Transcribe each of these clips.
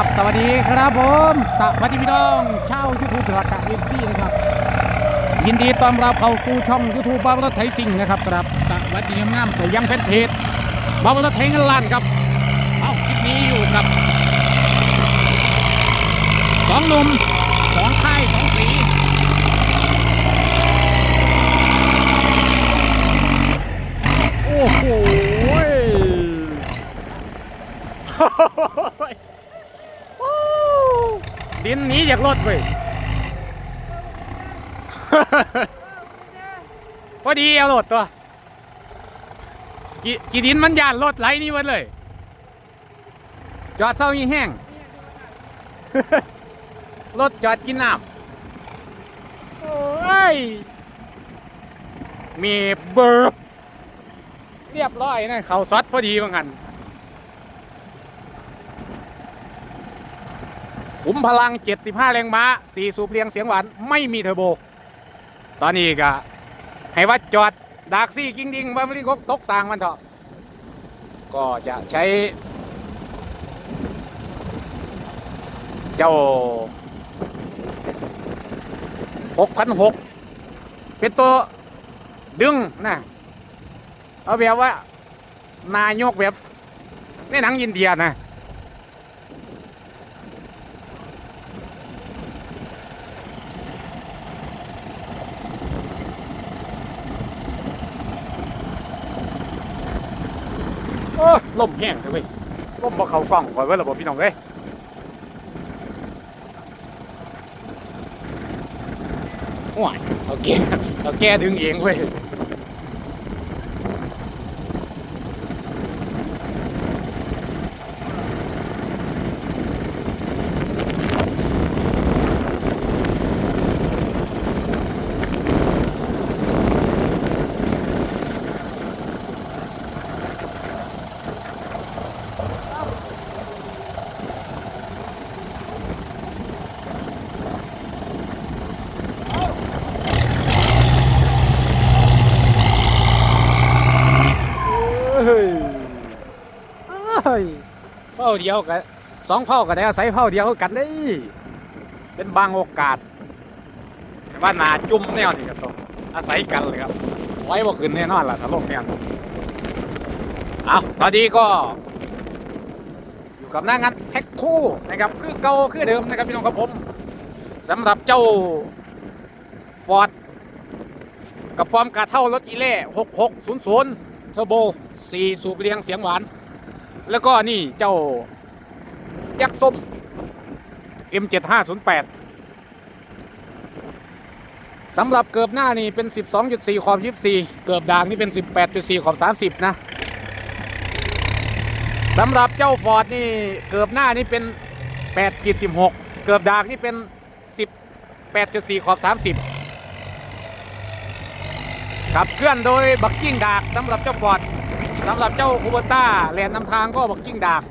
ับสวัสดีครับผม สวัสดีพี่น้องชาวยูทูบเดือดจากเอฟซีนะครับ ยินดีต้อนรับเข้าสู่ช่องยูทูบบ้ารถไทยสิงนะครับครับสวัสดีงามๆตัวยังแฟนเพจบ้ารถไทยเงินล้านครับ เอาคลิปนี้อยู่กับสองหนุ่มสองค่ายสองสี โอ้โห ดินหนีจากรถเว้ย พอดีเอารถตัวกีกีดินมันยานรถไหลนี่หมันเลย จอดเศร้ายี่แห้ง รถจอดกินน้ำโอ้ย มีเบิร์บเรียบร้อยนะเขาซอดพอดีบางหัน ขุมพลัง 75 แรงม้า 4 สูบเรียงเสียงหวาน ไม่มีเทอร์โบ ตอนนี้ก็ให้วัดจอดดากซี่กิ้งดิงบ้าไม่ได้กตกสางมันเถอะ ก็จะใช้ เจ้า 6,600 เป็นตัวดึงนะเอาแบบว่า นายกแบบในหนังอินเดียนะ ลมแห้งเลยเว้ยลมมาเขากล้องคอยไว้ระบบพี่น้องเอ้ยโอ้ยเขาแก่เขาแก่ถึงเองเว้ย เฮ้ยเฮ้ ยเผ่าเดียวกันสองเผ่ากันได้อาศัยเผ่าเดียวกันได้ เป็นบางโอกาส แต่ว่านาจุ่มแนวนี่ก็ต้องอาศัยกันเลยครับไว้บ่ขึ้นแน่นอนล่ะถ้าลงเนี่ยเอาตอนนี้ก็ อยู่กับหน้างานแพ็คคู่นะครับคือเก่าคือเดิมนะครับพี่น้องครับผมสำหรับเจ้าฟอร์ดกระป๋อมกระเท่ารถอีเล่6600เทอร์โบ4สูบเรียงเสียงหวาน แล้วก็นี่เจ้ายักษ์ส้ม M7508 สำหรับเกือบหน้านี่เป็น 12.4 ขอบ 24 เกือบด่างนี่เป็น 18.4 ขอบ 30 นะสำหรับเจ้าฟอร์ดนี่เกือบหน้านี่เป็น8ขีด16 เกือบด่างนี่เป็น 18.4 ขอบ 30 ขับเคลื่อนโดยบักกิ้งดากสำหรับเจ้าฟอร์ด สำหรับเจ้าคูเบต้าแหลนนำทางก็บักกิ้งดาก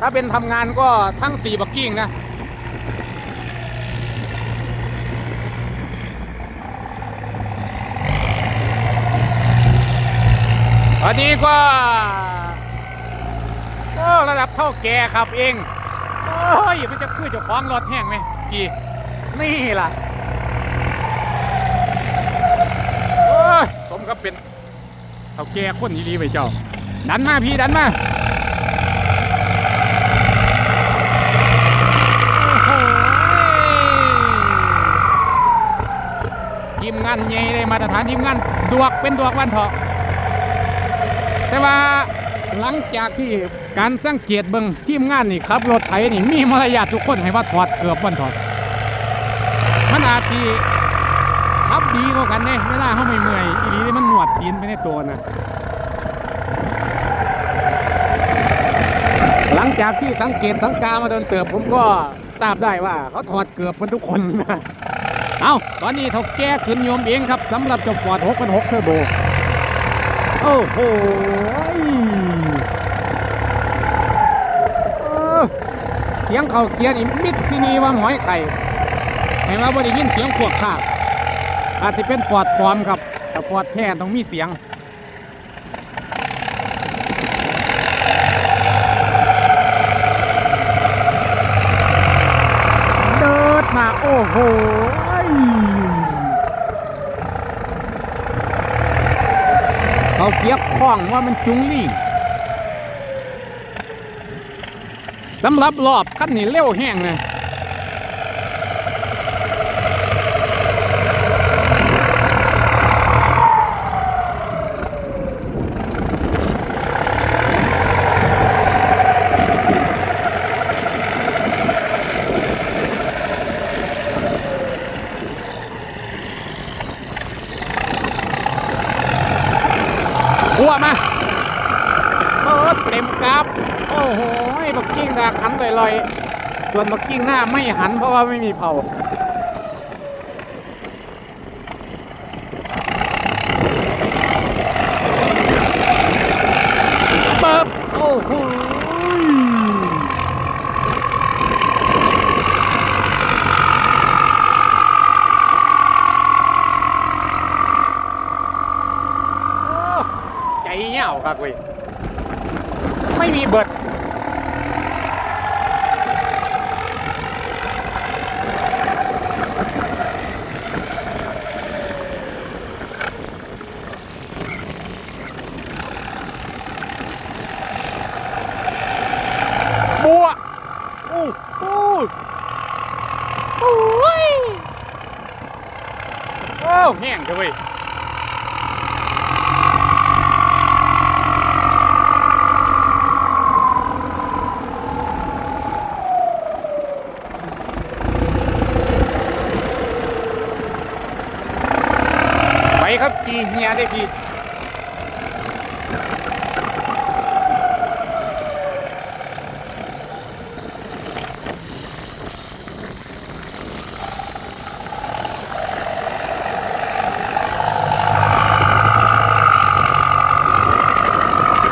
ถ้าเป็นทำงานก็ทั้ง4บักกิ้งนะอันนี้ก็โอ้ระดับเท่าแก่ขับเองโอ้ยมันจะคือจะคล้าของรถแห้งไหมกี่นี่ล่ะ โอ้ย สมกับเป็น เท่าแก่คนดีๆไปเจ้า ดันมาพี่ดันมาทีมงานใหญ่เลยมาตรฐานทีมงานดวกเป็นดวกวันเถาะแต่ว่าหลังจากที่การสังเกตเบิงทีมงานนี่ขับรถไถนี่มีมารยาททุกคนให้ว่าถอดเกือบวันถอดมันอาจสิ ขับดีกว่ากันเด้เวลาเขาไม่เมื่อยอีนี่มันหนวดตีนไปในตัวนะหลังจากที่สังเกตสังกามาเดินเติบผมก็ทราบได้ว่า เขาถอดเกือบกันทุกคนนะเอาตอนนี้เขาแก้ขึ้นโยมเองครับสำหรับเจ้าฟอร์ด6 6เทอร์โบโอ้โหเออเสียงเขาเกียร์นี่มิดซีนีว่าหอยไข่เห็นว่าบ่ได้ยินเสียงขวกขาง อาจจะเป็นฟอร์ดปอมครับ แต่ฟอร์ดแท่ต้องมีเสียงเดิดมาโอ้โหเขาเกียกคล้องว่ามันจุงลี่สำหรับรอบขั้นนี้เร็วแห้งเลย ส่วนบักกิ้งหน้าไม่หันเพราะว่าไม่มีเผาเปิบโอ้โหโอ้ใจเหี่ยวครับเว้ยไม่มีเบิด บัวอู้อู้โอ้ย โอ้แห้งจังเว้ยไปครับขี่เฮียได้พี่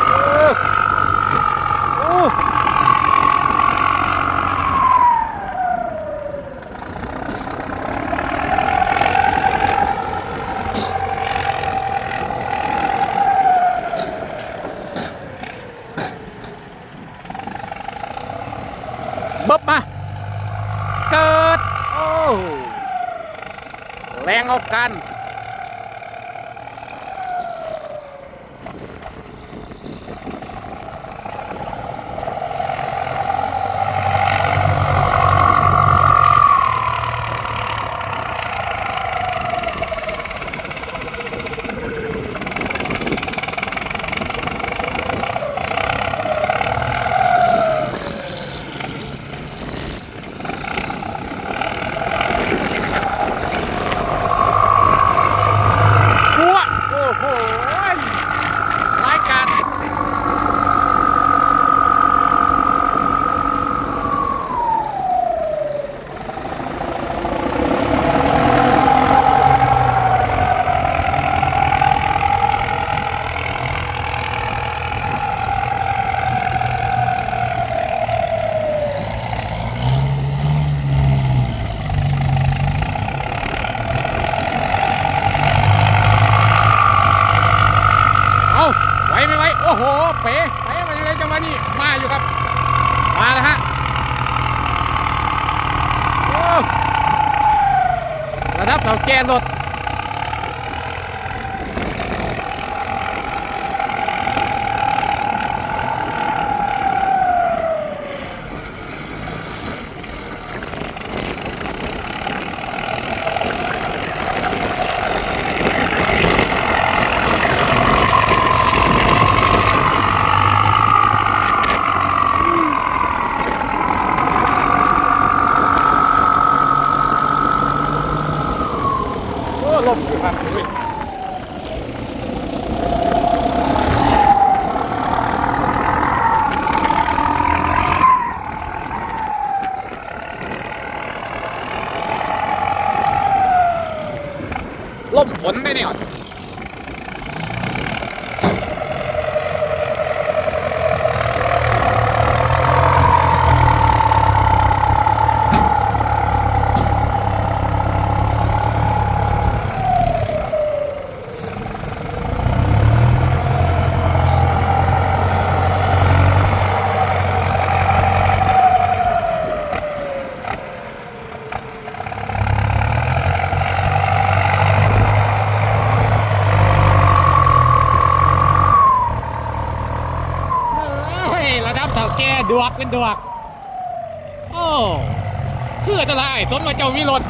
เออโอ้บึบมา เกิด โอ้ บกัน ปัวโอ้โหรายการเอาไหวไม่ไหวโอ้โห เป๋เป๋มาอยู่ในจังหวะนี้ มาอยู่ครับ มาแล้วฮะโอ้ ระดับเก่าแก่รถ ล่มฝนได้ เป็นดวกโอ้ คือจะละไอ้สมว่าเจ้ามีรถ